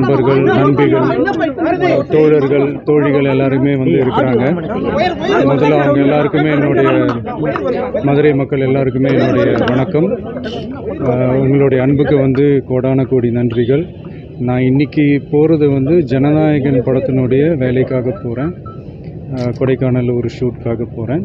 நண்பர்கள் நண்பிகள் தோழர்கள் தோழிகள் எல்லாருமே வந்து இருக்கிறாங்க. முதல்ல அவங்க எல்லாருக்குமே என்னுடைய மதுரை மக்கள் எல்லாருக்குமே என்னுடைய வணக்கம். உங்களுடைய அன்புக்கு வந்து கோடான கோடி நன்றிகள். நான் இன்னைக்கு போகிறது வந்து ஜனநாயகன் படத்தினுடைய வேலைக்காக போகிறேன் கொடைக்கானல் ஒரு ஷூட்காக போகிறேன்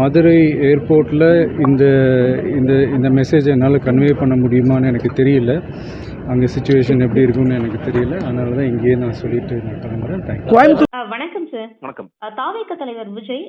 மதுரை ஏர்போர்ட்டில் இந்த இந்த இந்த மெசேஜை என்னால் கன்வே பண்ண முடியுமான்னு எனக்கு தெரியல. அங்கே சுச்சுவேஷன் எப்படி இருக்கும்னு எனக்கு தெரியல. அதனால தான் இங்கேயே நான் சொல்லிட்டு நான் கிளம்புறேன். தேங்க்யூ வணக்கம் சார் வணக்கம். தாவேக்க தலைவர் விஜய்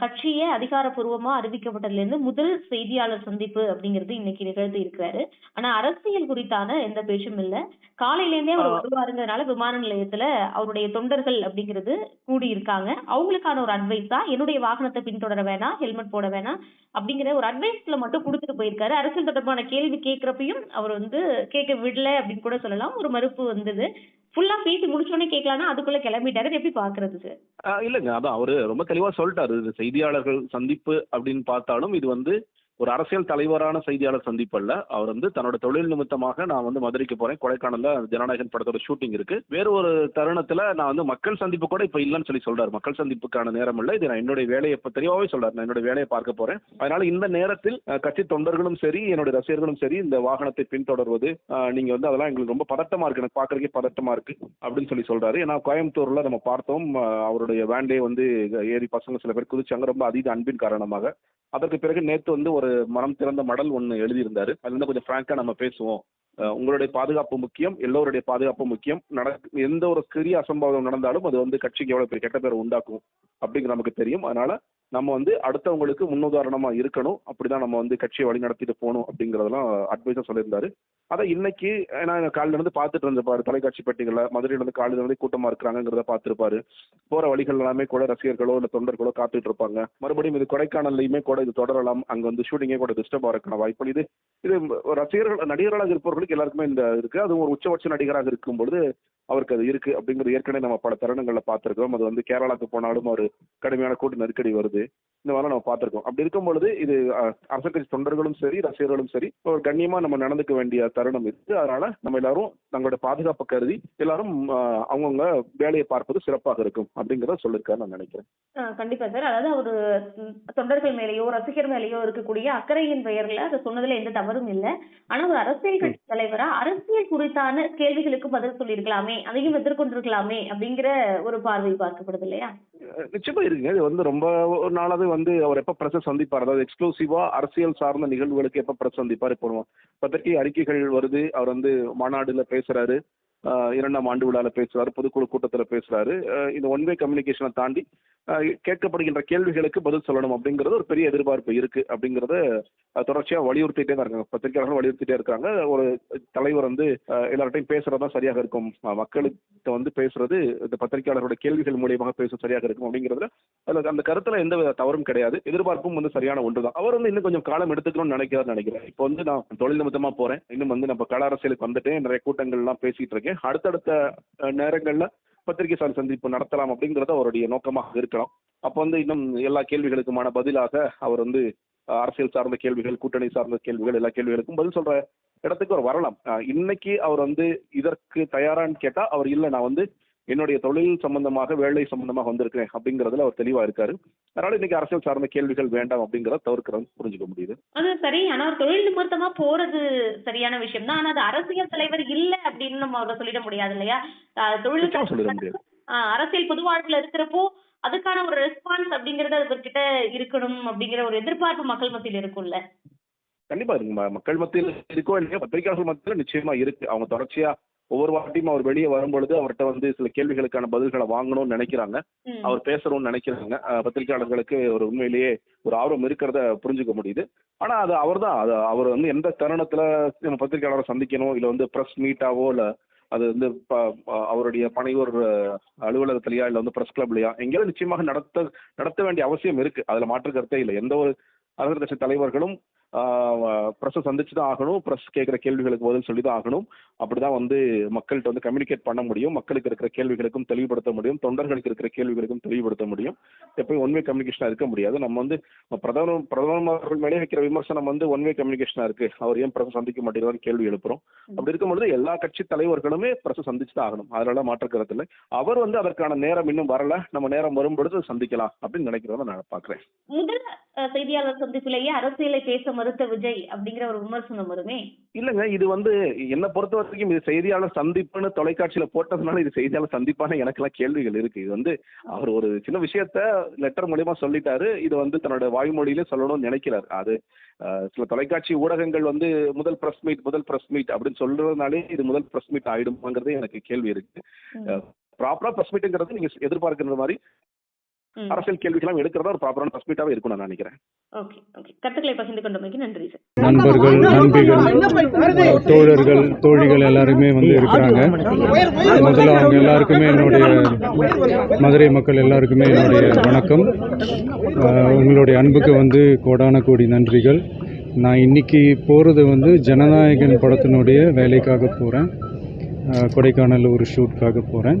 கட்சியே அதிகாரப்பூர்வமா அறிவிக்கப்பட்டதுல இருந்து முதல் செய்தியாளர் சந்திப்பு அப்படிங்கிறது இன்னைக்கு நிகழ்த்தி இருக்கிறாரு. ஆனா அரசியல் குறித்தான எந்த பேச்சும் இல்ல. காலையில இருந்தே அவர் வருவாருங்கிறதுனால விமான நிலையத்துல அவருடைய தொண்டர்கள் அப்படிங்கிறது கூடி இருக்காங்க அவங்களுக்கான ஒரு அட்வைஸ் தான் என்னுடைய வாகனத்தை பின்தொடர வேணாம் ஹெல்மெட் போட வேணாம் அப்படிங்கிற ஒரு அட்வைஸ்ல மட்டும் கொடுத்துட்டு போயிருக்காரு. அரசியல் தொடர்பான கேள்வி கேட்கிறப்பையும் அவர் வந்து கேட்க விடல அப்படின்னு கூட சொல்லலாம். ஒரு மறுப்பு வந்தது. ஃபுல்லா பேசி முடிச்சோடனே கேட்கலாம்னா அதுக்குள்ள கிளம்பிட்டாரு. எப்படி பாக்குறது சார் இல்லைங்க. அதான் அவரு ரொம்ப தெளிவா சொல்லிட்டாரு. செய்தியாளர்கள் சந்திப்பு அப்படின்னு பார்த்தாலும் இது வந்து ஒரு அரசியல் தலைவரான செய்தியாளர் சந்திப்பல்ல அவர் வந்து தன்னோட தொழில் நிமித்தமாக நான் வந்து மதுரைக்கு போறேன். கொடைக்கானல்ல ஜனநாயகன் படத்தோட ஷூட்டிங் இருக்கு. வேற ஒரு தருணத்துல நான் வந்து மக்கள் சந்திப்பு கூட இப்ப இல்லைன்னு சொல்லி சொல்றாரு. மக்கள் சந்திப்புக்கான நேரம் இல்லை. இது நான் என்னுடைய வேலையை இப்ப தெளிவாவே சொல்றாரு. நான் என்னுடைய வேலையை பார்க்க போறேன். அதனால இந்த நேரத்தில் கட்சி தொண்டர்களும் சரி என்னுடைய ரசிகர்களும் சரி இந்த வாகனத்தை பின்தொடர்வது நீங்க வந்து அதெல்லாம் எங்களுக்கு ரொம்ப பதட்டமா இருக்கு. எனக்கு பாக்குறதுக்கே பதட்டமா இருக்கு அப்படின்னு சொல்லி சொல்றாரு. ஏன்னா கோயம்புத்தூர்ல நம்ம பார்த்தோம் அவருடைய வேன்டே வந்து ஏறி பசங்க சில பேர் குதிச்சாங்க. ரொம்ப அதீத அன்பின் காரணமாக. அதற்கு பிறகு நேத்து வந்து ஒரு மனம் திறந்த மடல் ஒன்று எழுதியிருந்தாரு. அதுல இருந்து கொஞ்சம் ஃப்ராங்கா நம்ம பேசுவோம். உங்களுடைய பாதுகாப்பு முக்கியம் எல்லோருடைய பாதுகாப்பு முக்கியம். நட எந்த ஒரு சிறிய அசம்பாவிதம் நடந்தாலும் அது வந்து கட்சிக்கு எவ்வளவு பெரிய கெட்ட பேர் உண்டாக்கும் அப்படிங்கிறது நமக்கு தெரியும். அதனால நம்ம வந்து அடுத்தவங்களுக்கு முன்னுதாரணமா இருக்கணும். அப்படிதான் நம்ம வந்து கட்சியை வழி நடத்திட்டு போகணும் அப்படிங்கறதெல்லாம் அட்வைஸா சொல்லியிருந்தாரு. அதை இன்னைக்கு ஏன்னா காலையில இருந்து பார்த்துட்டு இருந்திருப்பாரு. தொலைக்காட்சி பெட்டிகள்ல மதுரையில இருந்து காலையில இருந்து கூட்டமா இருக்கிறாங்கிறத பார்த்துருப்பாரு. போற வழிகள் எல்லாமே கூட ரசிகர்களோ இல்ல தொண்டர்களோ காத்துட்டு இருப்பாங்க. மறுபடியும் இது கொடைக்கானல்லையுமே கூட இது தொடரலாம். அங்க வந்து ஷூட்டிங்கே கூட டிஸ்டர்ப் ஆகிறக்கான வாய்ப்பு இது இது ரசிகர்கள் நடிகர்களாக இருப்பவர்களுக்கு எல்லாருக்குமே இந்த இருக்கு. அது ஒரு உச்சபட்ச நடிகராக இருக்கும் பொழுது அவருக்கு அது இருக்கு அப்படிங்கிறது ஏற்கனவே நம்ம பல தருணங்கள்ல பார்த்திருக்கோம் அது வந்து கேரளாக்கு போனாலும் ஒரு கடுமையான கூட்டு நெருக்கடி வருது. இந்த மாதிரிலாம் நம்ம பார்த்திருக்கோம். அப்படி இருக்கும் பொழுது இது அரசியல் கட்சி தொண்டர்களும் சரி ரசிகர்களும் சரி ஒரு கண்ணியமா நம்ம நடந்துக்க வேண்டிய தருணம் இருக்கு அதனால நம்ம எல்லாரும் தங்களுடைய பாதுகாப்பு கருதி எல்லாரும் அவங்கவங்க வேலையை பார்ப்பது சிறப்பாக இருக்கும் அப்படிங்கிறத சொல்லியிருக்காரு நான் நினைக்கிறேன். கண்டிப்பா சார். அதாவது ஒரு தொண்டர்கள் மேலேயோ ரசிகர் மேலேயோ இருக்கக்கூடிய அக்கறையின் பெயர்ல அதை சொன்னதுல எந்த தவறும் இல்ல. ஆனா ஒரு அரசியல் கட்சி தலைவரா அரசியல் குறித்தான கேள்விகளுக்கு பதில் சொல்லியிருக்கலாமே அதையும் எதிர்கொண்டிருக்கலாமே அப்படிங்கிற ஒரு பார்வை பார்க்கப்படுது இல்லையா? நிச்சயமா இருக்குங்க. இது வந்து ரொம்ப ஒரு நாளாவே வந்து அவர் எப்ப பிரஸ் சந்திப்பார்? அதாவது எக்ஸ்க்ளூசிவா அரசியல் சார்ந்த நிகழ்வுகளுக்கு எப்ப பிரஸ் சந்திப்பார்? இப்போ பத்திரிகை அறிக்கைகள் வருது. அவர் வந்து மாநாடுல பேசுறாரு. இரண்டாம் ஆண்டு விழால பேசுறாரு. பொதுக்குழு கூட்டத்துல பேசுறாரு. இந்த ஒன் வே கம்யூனிகேஷனை தாண்டி கேட்கப்படுகின்ற கேள்விகளுக்கு பதில் சொல்லணும் அப்படிங்கிறது ஒரு பெரிய எதிர்பார்ப்பு இருக்கு அப்படிங்கறத தொடர்ச்சியாக தொடர்ச்சியா வலியுறுத்திட்டே தான் இருக்காங்க. பத்திரிகையாளர்கள் வலியுறுத்திட்டே இருக்காங்க. ஒரு தலைவர் வந்து அஹ் எல்லார்ட்டையும் தான் சரியாக இருக்கும். மக்களுக்கு வந்து பேசுறது இந்த பத்திரிகையாளர்களோட கேள்விகள் மூலியமாக பேச சரியாக இருக்கும் அப்படிங்கிறதுல அதுல அந்த கருத்துல எந்த வித தவறும் கிடையாது. எதிர்பார்ப்பும் வந்து சரியான ஒன்றுதான் அவர் வந்து இன்னும் கொஞ்சம் காலம் எடுத்துக்கணும்னு நினைக்கிறார் நினைக்கிறேன். இப்போ வந்து நான் தொழில் நிமித்தமா போறேன். இன்னும் வந்து நம்ம கள அரசியலுக்கு வந்துட்டேன் நிறைய கூட்டங்கள்லாம் பேசிட்டு இருக்கேன். அடுத்தடுத்த நேரங்களில் நேரங்கள்ல பத்திரிகை சார் சந்திப்பு நடத்தலாம் அப்படிங்கிறது அவருடைய நோக்கமாக இருக்கலாம். அப்போ வந்து இன்னும் எல்லா கேள்விகளுக்குமான பதிலாக அவர் வந்து அரசியல் சார்ந்த கேள்விகள் கூட்டணி சார்ந்த கேள்விகள் எல்லா கேள்விகளுக்கும் பதில் சொல்ற இடத்துக்கு அவர் வரலாம். இன்னைக்கு அவர் வந்து இதற்கு தயாரான்னு கேட்டா அவர் இல்லை. நான் வந்து என்னுடைய தொழில் சம்பந்தமாக வேலை சம்பந்தமாக வந்திருக்கிறேன் அப்படிங்கறதுல அவர் தெளிவா இருக்காரு. அதனால இன்னைக்கு அரசியல் சார்ந்த கேள்விகள் வேண்டாம் அப்படிங்கறத தவிர்க்கிறது புரிஞ்சுக்க முடியுது. அது சரி ஆனா தொழில் நிமித்தமா போறது சரியான விஷயம் தான் ஆனா அது அரசியல் தலைவர் இல்ல அப்படின்னு நம்ம அவரை சொல்லிட முடியாது இல்லையா? தொழில் சொல்லிட முடியாது. அரசியல் பொது வாழ்வுல இருக்கிறப்போ அதுக்கான ஒரு ரெஸ்பான்ஸ் அப்படிங்கறது அவர்கிட்ட இருக்கணும் அப்படிங்கிற ஒரு எதிர்பார்ப்பு மக்கள் மத்தியில இருக்கும்ல? கண்டிப்பா இருக்கு. மக்கள் மத்தியில் இருக்கோ இல்லையோ பத்திரிகையாளர்கள் மத்தியில் நிச்சயமா இருக்கு. அவங்க தொடர்ச்சியா ஒவ்வொரு வாட்டியும் அவர் வெளியே வரும்பொழுது அவர்கிட்ட வந்து சில கேள்விகளுக்கான பதில்களை வாங்கணும்னு நினைக்கிறாங்க. அவர் பேசணும்னு நினைக்கிறாங்க. பத்திரிகையாளர்களுக்கு ஒரு உண்மையிலேயே ஒரு ஆர்வம் இருக்கிறத புரிஞ்சுக்க முடியுது. ஆனா அது அவர்தான் அது அவர் வந்து எந்த தருணத்துல பத்திரிகையாளரை சந்திக்கணும்? இல்ல வந்து பிரஸ் மீட்டாவோ இல்ல அது வந்து அவருடைய பணியூர் அஹ், அலுவலகத்திலயா இல்ல வந்து பிரஸ் கிளப்லயா எங்கேயாவது நிச்சயமாக நடத்த நடத்த வேண்டிய அவசியம் இருக்கு. அதுல மாற்று கருத்தே இல்லை. எந்த ஒரு அரசியல் கட்சி தலைவர்களும் ப்ரெஸ்ஸை சந்திச்சு தான் ஆகணும். ப்ரெஸ் கேட்குற கேள்விகளுக்கு பதில் சொல்லி தான் ஆகணும். அப்படிதான் வந்து மக்கள்கிட்ட வந்து கம்யூனிகேட் பண்ண முடியும். மக்களுக்கு இருக்கிற கேள்விகளுக்கும் தெளிவுபடுத்த முடியும். தொண்டர்களுக்கு இருக்கிற கேள்விகளுக்கும் தெளிவுபடுத்த முடியும். எப்பயும் ஒன்வே கம்யூனிகேஷனாக இருக்க முடியாது. நம்ம வந்து பிரதமர் பிரதமர் மேலே வைக்கிற விமர்சனம் வந்து ஒன்வே கம்யூனிகேஷனாக இருக்கு. அவர் ஏன் பிரஸ் சந்திக்க மாட்டேங்கிறார் கேள்வி எழுப்புறோம். அப்படி இருக்கும்பொழுது எல்லா கட்சி தலைவர்களுமே பிரஸ் சந்திச்சு தான் ஆகணும். அதனால மாற்று கருத்து இல்லை அவர் வந்து அதற்கான நேரம் இன்னும் வரல. நம்ம நேரம் வரும்பொழுது சந்திக்கலாம் அப்படின்னு நினைக்கிறத நான் பார்க்குறேன். முதல் செய்தியாளர் சந்திப்பிலேயே அரசியலை பேச மறுத்த விஜய் அப்படிங்கிற ஒரு விமர்சனம் வருமே இல்லைங்க இது வந்து என்னை பொறுத்த வரைக்கும் இது செய்தியாளர் சந்திப்புன்னு தொலைக்காட்சியில போட்டதுனால இது செய்தியாளர் சந்திப்பான எனக்கெல்லாம் கேள்விகள் இருக்கு இது வந்து அவர் ஒரு சின்ன விஷயத்த லெட்டர் மூலியமா சொல்லிட்டாரு இது வந்து தன்னோட வாய்மொழியிலே சொல்லணும்னு நினைக்கிறார் அது சில தொலைக்காட்சி ஊடகங்கள் வந்து முதல் பிரஸ் மீட் முதல் பிரஸ் மீட் அப்படின்னு சொல்றதுனாலே இது முதல் பிரஸ் மீட் ஆயிடுமாங்கிறதே எனக்கு கேள்வி இருக்கு. ப்ராப்பரா பிரஸ் மீட்டுங்கிறது நீங்க எதிர்பார்க்கிற மாதிரி. அரசியல் கேள்விக்கெல்லாம் எடுக்கிறதா ஒரு ப்ராப்பரான பிரஸ் மீட்டாவே இருக்கும் நான் நினைக்கிறேன். Okay okay. கருத்துக்களை பகிர்ந்து கொண்டமைக்கு நன்றி சார் நண்பர்கள் நண்பிகள் தோழர்கள் தோழிகள் எல்லாருமே வந்து இருக்கிறாங்க. முதல்ல அவங்க எல்லாருக்குமே என்னுடைய மதுரை மக்கள் எல்லாருக்குமே என்னுடைய வணக்கம். உங்களுடைய அன்புக்கு வந்து கோடான கோடி நன்றிகள். நான் இன்னைக்கு போகிறது வந்து ஜனநாயகன் படத்தினுடைய வேலைக்காக போகிறேன் கொடைக்கானல் ஒரு ஷூட்காக போகிறேன்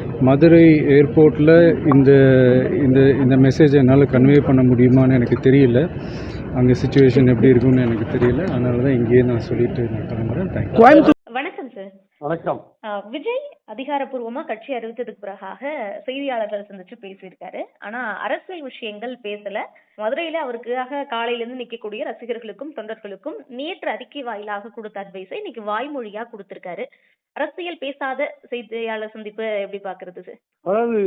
மதுரை ஏர்போர்ட்டில் இந்த இந்த இந்த மெசேஜை என்னால் கன்வே பண்ண முடியுமான்னு எனக்கு தெரியல. அங்கே சுச்சுவேஷன் எப்படி இருக்கும்னு எனக்கு தெரியல. அதனால தான் இங்கேயே நான் சொல்லிட்டு நான் கிளம்புறேன். தேங்க்யூ வணக்கம் சார். வணக்கம். விஜய் அதிகாரப்பூர்வமா கட்சி அறிவித்ததுக்கு பிறகாக செய்தியாளர்களை சந்திச்சு பேசியிருக்காரு. ஆனா அரசியல் விஷயங்கள் பேசல. மதுரையில அவருக்காக காலையிலிருந்து நிக்கக்கூடிய ரசிகர்களுக்கும் தொண்டர்களுக்கும் நேற்று அறிக்கை வாயிலாக கொடுத்த அட்வைஸை இன்னைக்கு வாய்மொழியா கொடுத்திருக்காரு. அரசியல் பேசாத செய்தியாளர் சந்திப்பு எப்படி பாக்குறது அதாவது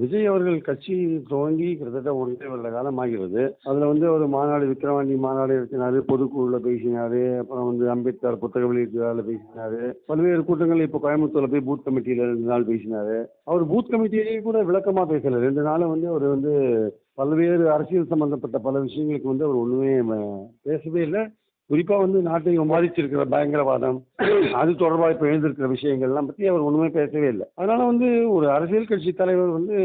விஜய் அவர்கள் கட்சி துவங்கி கிட்டத்தட்ட ஒன்றே வருட காலம் ஆகிறது. அதில் வந்து ஒரு மாநாடு விக்கிரவாண்டி மாநாடு நடத்தினாரு பொதுக்குழுல பேசினாரு அப்புறம் வந்து அம்பேத்கர் புத்தக வெளியீட்டு பேசினாரு பல்வேறு கூட்டங்கள் இப்போ கோயம்புத்தூர்ல போய் பூத் கமிட்டியில் ரெண்டு நாள் பேசினாரு. அவர் பூத் கமிட்டியிலேயே கூட விளக்கமாக பேசல. ரெண்டு நாளும் வந்து அவர் வந்து பல்வேறு அரசியல் சம்பந்தப்பட்ட பல விஷயங்களுக்கு வந்து அவர் ஒன்றுமே பேசவே இல்லை. குறிப்பாக வந்து நாட்டை பாதிச்சிருக்கிற பயங்கரவாதம் அது தொடர்பாக இப்போ எழுந்திருக்கிற விஷயங்கள்லாம் பற்றி அவர் ஒன்றுமே பேசவே இல்லை. அதனால வந்து ஒரு அரசியல் கட்சி தலைவர் வந்து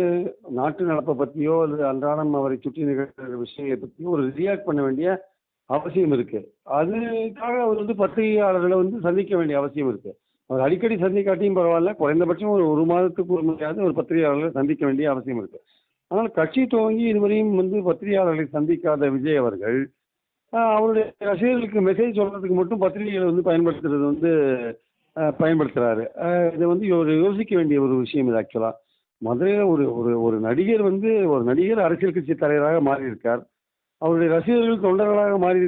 நாட்டு நடப்பை பற்றியோ அல்லது அன்றாடம் அவரை சுற்றி நிகழ்கிற விஷயங்களை பற்றியோ ஒரு ரியாக்ட் பண்ண வேண்டிய அவசியம் இருக்கு. அதுக்காக அவர் வந்து பத்திரிகையாளர்களை வந்து சந்திக்க வேண்டிய அவசியம் இருக்கு. அவர் அடிக்கடி சந்திக்காட்டியும் பரவாயில்ல குறைந்தபட்சம் ஒரு ஒரு மாதத்துக்கு ஒரு முறையாவது ஒரு பத்திரிகையாளர்களை சந்திக்க வேண்டிய அவசியம் இருக்கு. ஆனால் கட்சி துவங்கி இதுவரையும் வந்து பத்திரிகையாளர்களை சந்திக்காத விஜய் அவர்கள் அவருடைய ரசிகர்களுக்கு மெசேஜ் சொல்றதுக்கு மட்டும் பத்திரிகைகளை வந்து பயன்படுத்துறது வந்து ஆஹ், பயன்படுத்துறாரு. இதை வந்து ஒரு யோசிக்க வேண்டிய ஒரு விஷயம் இது ஆக்சுவலாக மதுரையில் ஒரு ஒரு ஒரு நடிகர் வந்து ஒரு நடிகர் அரசியல் கட்சி தலைவராக மாறியிருக்கார். அவருடைய ரசிகர்கள் தொண்டர்களாக மாறி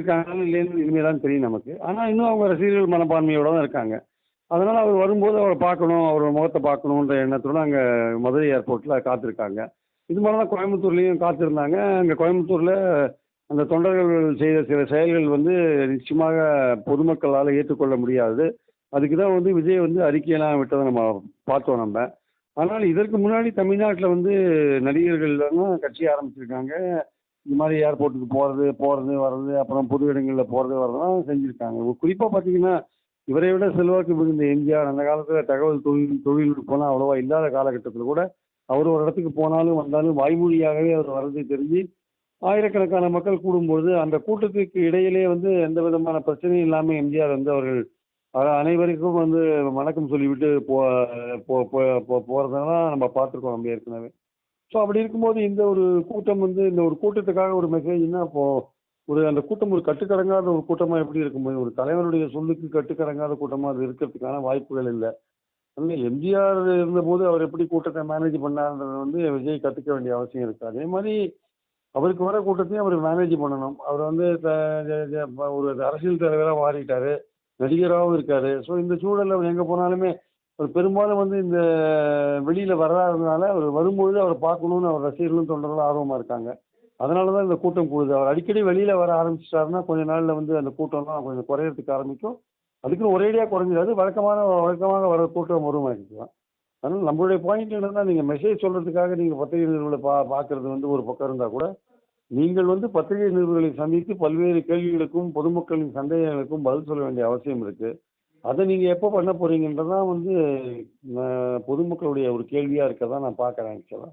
இல்லைன்னு இனிமேல் தான் தெரியும் நமக்கு. ஆனால் இன்னும் அவங்க ரசிகர்கள் மனப்பான்மையோட தான் இருக்காங்க. அதனால் அவர் வரும்போது அவரை பார்க்கணும் அவரோட முகத்தை பார்க்கணுன்ற எண்ணத்தோட அங்கே மதுரை ஏர்போர்ட்டில் காத்திருக்காங்க. இது மாதிரி தான் கோயம்புத்தூர்லேயும் காத்திருந்தாங்க. அங்கே கோயம்புத்தூரில் அந்த தொண்டர்கள் செய்த சில செயல்கள் வந்து நிச்சயமாக பொதுமக்களால் ஏற்றுக்கொள்ள முடியாது. அதுக்கு தான் வந்து விஜய் வந்து அறிக்கையெல்லாம் விட்டதை நம்ம பார்த்தோம் நம்ம. ஆனால் இதற்கு முன்னாடி தமிழ்நாட்டில் வந்து நடிகர்கள் கட்சி ஆரம்பிச்சிருக்காங்க. இந்த மாதிரி ஏர்போர்ட்டுக்கு போகிறது போகிறது வர்றது அப்புறம் பொது இடங்களில் போகிறது வர்றதெல்லாம் செஞ்சுருக்காங்க. குறிப்பாக பார்த்தீங்கன்னா இவரை விட செல்வாக்கு மிகுந்த எம்ஜிஆர் அந்த காலத்தில் தகவல் தொழில் தொழில்நுட்பம்லாம் அவ்வளோவா இல்லாத காலகட்டத்தில் கூட அவர் ஒரு இடத்துக்கு போனாலும் வந்தாலும் வாய்மொழியாகவே அவர் வர்றது தெரிஞ்சு ஆயிரக்கணக்கான மக்கள் கூடும்பொழுது அந்த கூட்டத்துக்கு இடையிலே வந்து எந்த விதமான பிரச்சனையும் இல்லாமல் எம்ஜிஆர் வந்து அவர்கள் அனைவருக்கும் வந்து வணக்கம் சொல்லிவிட்டு போ போ- நம்ம பார்த்துருக்கோம் நம்ம ஏற்கனவே. ஸோ அப்படி இருக்கும்போது இந்த ஒரு கூட்டம் வந்து இந்த ஒரு கூட்டத்துக்காக ஒரு மெசேஜ்னா இப்போ ஒரு அந்த கூட்டம் ஒரு கட்டுக்கடங்காத ஒரு கூட்டமாக எப்படி இருக்கும் ஒரு தலைவருடைய சொல்லுக்கு கட்டுக்கடங்காத கூட்டமாக அது இருக்கிறதுக்கான வாய்ப்புகள் இல்லை. அதனால எம்ஜிஆர் இருந்தபோது அவர் எப்படி கூட்டத்தை மேனேஜ் பண்ணாருன்றது வந்து விஜய் கற்றுக்க வேண்டிய அவசியம் இருக்குது அதே மாதிரி அவருக்கு வர கூட்டத்தையும் அவர் மேனேஜ் பண்ணணும். அவர் வந்து ஒரு அரசியல் தலைவராக மாறிட்டார். நடிகராகவும் இருக்காரு. ஸோ இந்த சூழலில் அவர் எங்கே போனாலுமே அவர் பெரும்பாலும் வந்து இந்த வெளியில் வராததுனால அவர் வரும்பொழுது அவரை பார்க்கணுன்னு அவர் ரசிகர்களும் தொண்டர்களும் ஆர்வமாக இருக்காங்க. அதனால தான் இந்த கூட்டம் கூடுது. அவர் அடிக்கடி வெளியில் வர ஆரம்பிச்சிட்டாருன்னா கொஞ்ச நாளில் வந்து அந்த கூட்டம்லாம் கொஞ்சம் குறையறதுக்கு ஆரம்பிக்கும். அதுக்குன்னு ஒரேடியாக குறைஞ்சிடாது. வழக்கமான வழக்கமாக வர கூட்டம் வரும் ஆகிக்கலாம் அதனால் நம்மளுடைய பாயிண்ட் என்னென்னா நீங்கள் மெசேஜ் சொல்கிறதுக்காக நீங்கள் பத்திரிகை நிறுவனங்களை பா பார்க்குறது வந்து ஒரு பக்கம் இருந்தால் கூட நீங்கள் வந்து பத்திரிகை நிருபர்களை சந்தித்து பல்வேறு கேள்விகளுக்கும் பொதுமக்களின் சந்தேகங்களுக்கும் பதில் சொல்ல வேண்டிய அவசியம் இருக்குது அதை நீங்கள் எப்போ பண்ண போகிறீங்கன்றதான் வந்து பொதுமக்களுடைய ஒரு கேள்வியாக இருக்கதான் நான் பார்க்குறேன் ஆக்சுவலாக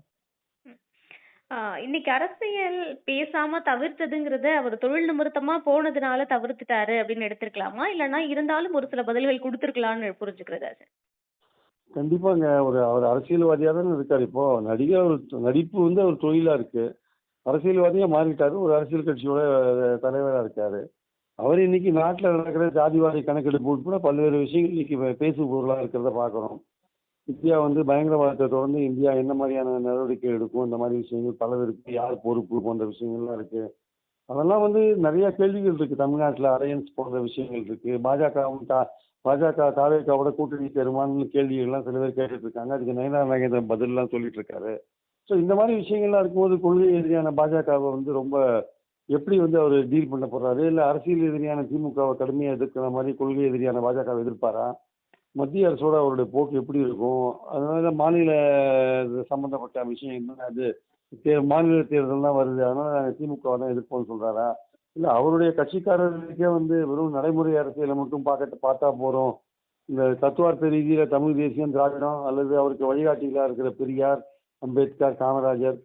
இன்னைக்கு அரசியல் பேசாம தவிர்த்ததுங்கிறத அவர் தொழில் நிமித்தமா போனதுனால தவிர்த்துட்டாரு அப்படின்னு எடுத்திருக்கலாமா? இல்லைன்னா இருந்தாலும் ஒரு சில பதில்கள் கொடுத்துருக்கலாம்னு புரிஞ்சுக்கிறதா சார் கண்டிப்பாங்க. ஒரு அவர் அரசியல்வாதியாக தானே இருக்கார் இப்போ. நடிகர் ஒரு நடிப்பு வந்து அவர் தொழிலாக இருக்கு. அரசியல்வாதியாக மாறிட்டாரு. ஒரு அரசியல் கட்சியோட தலைவராக இருக்காரு. அவர் இன்னைக்கு நாட்டில் நடக்கிற ஜாதிவாரி கணக்கெடுப்பு உட்பட பல்வேறு விஷயங்கள் இன்னைக்கு பேசு பொருளாக இருக்கிறத பார்க்குறோம் இந்தியா வந்து பயங்கரவாதத்தை தொடர்ந்து இந்தியா என்ன மாதிரியான நடவடிக்கை எடுக்கும் இந்த மாதிரி விஷயங்கள் பலவிற்கு யார் பொறுப்பு போன்ற விஷயங்கள்லாம் இருக்குது அதெல்லாம் வந்து நிறைய கேள்விகள் இருக்குது தமிழ்நாட்டில் அலையன்ஸ் போன்ற விஷயங்கள் இருக்குது பாஜகவும் தா பாஜக தாவேக்காவோட கூட்டணி தருமான்னு கேள்விகள்லாம் சில பேர் கேட்டுட்ருக்காங்க அதுக்கு நயனா நாகேந்திரன் பதிலெலாம் சொல்லிட்டு இருக்காரு. ஸோ இந்த மாதிரி விஷயங்கள்லாம் இருக்கும்போது கொள்கை எதிரியான பாஜகவை வந்து ரொம்ப எப்படி வந்து அவர் டீல் பண்ண போகிறாரு இல்லை அரசியல் எதிரியான திமுகவை கடுமையாக எதிர்க்கிற மாதிரி கொள்கை எதிரியான பாஜகவை எதிர்ப்பாரா? மத்திய அரசோட அவருடைய போக்கு எப்படி இருக்கும்? அதனால மாநில இது சம்பந்தப்பட்ட விஷயம் என்ன? அது தே மாநில தேர்தல்லாம் வருது. அதனால நாங்கள் திமுகவை தான் எதிர்ப்போம்னு சொல்றாரா? இல்லை அவருடைய கட்சிக்காரர்களுக்கே வந்து வெறும் நடைமுறை அரசியலை மட்டும் பார்க்க பார்த்தா போகிறோம் இந்த தத்துவார்த்த ரீதியில் தமிழ் தேசியம் திராவிடம் அல்லது அவருக்கு வழிகாட்டிகளாக இருக்கிற பெரியார் அம்பேத்கர் காமராஜர்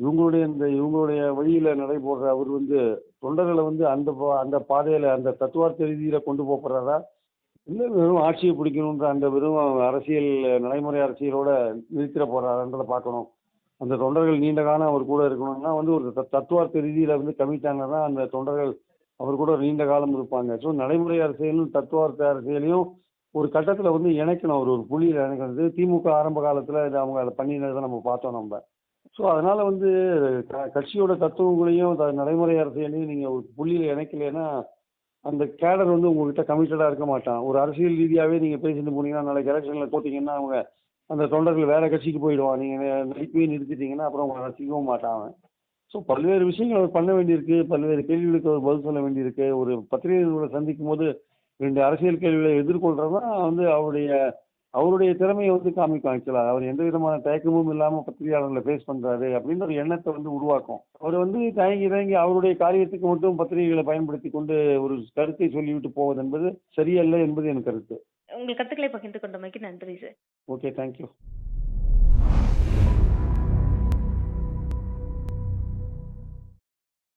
இவங்களுடைய இந்த இவங்களுடைய வழியில் நடைபோடுற அவர் வந்து தொண்டர்களை வந்து அந்த பா- அந்த பாதையில் அந்த தத்துவார்த்த ரீதியில் கொண்டு போகிறாரா இல்லை வெறும் ஆட்சியை பிடிக்கணுன்ற அந்த வெறும் அரசியல் நடைமுறை அரசியலோட நிறுத்திட போகிறாருன்றதை பார்க்கணும். அந்த தொண்டர்கள் நீண்ட காலம் அவர் கூட இருக்கணும்னா வந்து ஒரு த- தத்துவார்த்த ரீதியில் வந்து கமிட்டாங்கன்னா தான் அந்த தொண்டர்கள் அவர் கூட நீண்ட காலம் இருப்பாங்க. ஸோ நடைமுறை அரசியலும் தத்துவார்த்த அரசியலையும் ஒரு கட்டத்தில் வந்து இணைக்கணும். அவர் ஒரு புள்ளியில் இணைக்கிறது. திமுக ஆரம்ப காலத்தில் இது அவங்க அதை பண்ணினதை நம்ம பார்த்தோம் நம்ம. ஸோ அதனால் வந்து க- கட்சியோட தத்துவங்களையும் த- நடைமுறை அரசியலையும் நீங்கள் ஒரு புள்ளியில் இணைக்கலைன்னா அந்த கேடர் வந்து உங்ககிட்ட கமிட்டடாக இருக்க மாட்டான். ஒரு அரசியல் ரீதியாகவே நீங்கள் பேசிட்டு போனீங்கன்னா நாளைக்கு எலெக்ஷனில் போட்டிங்கன்னா அவங்க அந்த தொண்டர்கள் வேற கட்சிக்கு போயிடுவான். நீங்கள் நடிப்பையும் நிறுத்திட்டீங்கன்னா அப்புறம் உங்களை ரசிக்கவும் மாட்டான் அவன். ஸோ பல்வேறு விஷயங்கள் அவர் பண்ண வேண்டியிருக்கு. பல்வேறு கேள்விகளுக்கு அவர் பதில் சொல்ல வேண்டியிருக்கு. ஒரு பத்திரிகைகளை சந்திக்கும் போது ரெண்டு அரசியல் கேள்விகளை எதிர்கொள்றது தான் வந்து அவருடைய அவருடைய திறமையை வந்து காமிக்கும் ஆக்சுவலாக அவர் எந்த விதமான தயக்கமும் இல்லாமல் பத்திரிகையாளர்களை ஃபேஸ் பண்ணுறாரு அப்படின்ற ஒரு எண்ணத்தை வந்து உருவாக்கும். அவர் வந்து தயங்கி தயங்கி அவருடைய காரியத்துக்கு மட்டும் பத்திரிகைகளை பயன்படுத்தி கொண்டு ஒரு கருத்தை சொல்லிவிட்டு போவது என்பது சரியல்ல என்பது என் கருத்து. உங்கள் கருத்துக்களை பகிர்ந்து கொண்டமைக்கு நன்றி சார். Okay thank you